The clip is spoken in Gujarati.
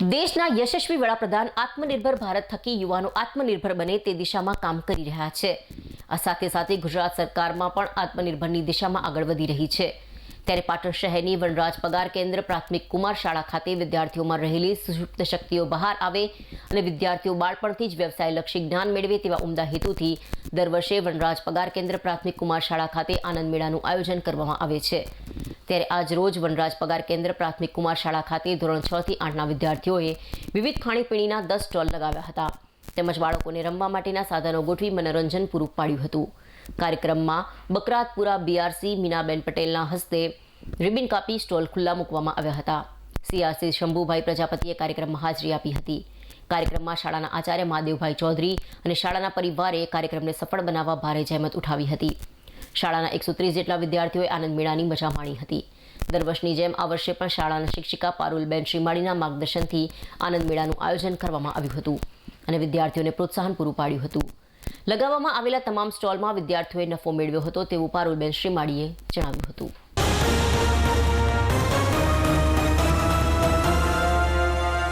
દેશના યશસ્વી વડાપ્રધાન આત્મનિર્ભર ભારત થકી યુવાનો આત્મનિર્ભર બને તે દિશામાં કામ કરી રહ્યા છે. આ સાથે સાથે ગુજરાત સરકારમાં પણ આત્મનિર્ભરની દિશામાં આગળ વધી રહી છે. ત્યારે પાટણ શહેરની વનરાજ પગાર કેન્દ્ર પ્રાથમિક કુમાર શાળા ખાતે વિદ્યાર્થીઓમાં રહેલી સુષુપ્ત શક્તિઓ બહાર આવે અને વિદ્યાર્થીઓ બાળપણથી જ વ્યવસાયલક્ષી જ્ઞાન મેળવે તેવા ઉમદા હેતુથી દર વર્ષે વનરાજ પગાર કેન્દ્ર પ્રાથમિક કુમાર શાળા ખાતે આનંદ મેળાનું આયોજન કરવામાં આવે છે. ત્યારે આજ રોજ વનરાજ પગાર કેન્દ્ર પ્રાથમિક કુમાર શાળા ખાતે ધોરણ છ થી આઠના વિદ્યાર્થીઓએ વિવિધ ખાણીપીણીના દસ સ્ટોલ લગાવ્યા હતા. તેમજ બાળકોને રમવા માટેના સાધનો ગોઠવી મનોરંજન પૂરું પાડ્યું હતું. કાર્યક્રમમાં બકરાતપુરા બીઆરસી મીનાબેન પટેલના હસ્તે રિબિન કાપી સ્ટોલ ખુલ્લા મૂકવામાં આવ્યા હતા. સીઆરસી શંભુભાઈ પ્રજાપતિએ કાર્યક્રમમાં હાજરી આપી હતી. કાર્યક્રમમાં શાળાના આચાર્ય મહાદેવભાઈ ચૌધરી અને શાળાના પરિવારે કાર્યક્રમને સફળ બનાવવા ભારે જહેમત ઉઠાવી હતી. શાળાના એકસો ત્રીસ જેટલા વિદ્યાર્થીઓએ આનંદ મેળાની મજા માણી હતી. દર વર્ષની જેમ આ વર્ષે પણ શાળાના શિક્ષિકા પારુલબેન શ્રીમાળીના માર્ગદર્શનથી આનંદ મેળાનું આયોજન કરવામાં આવ્યું હતું અને વિદ્યાર્થીઓને પ્રોત્સાહન પૂરું પાડ્યું હતું. લગાવવામાં આવેલા તમામ સ્ટોલમાં વિદ્યાર્થીઓએ નફો મેળવ્યો હતો તેવું પારુલબેન શ્રીમાળીએ જણાવ્યું હતું.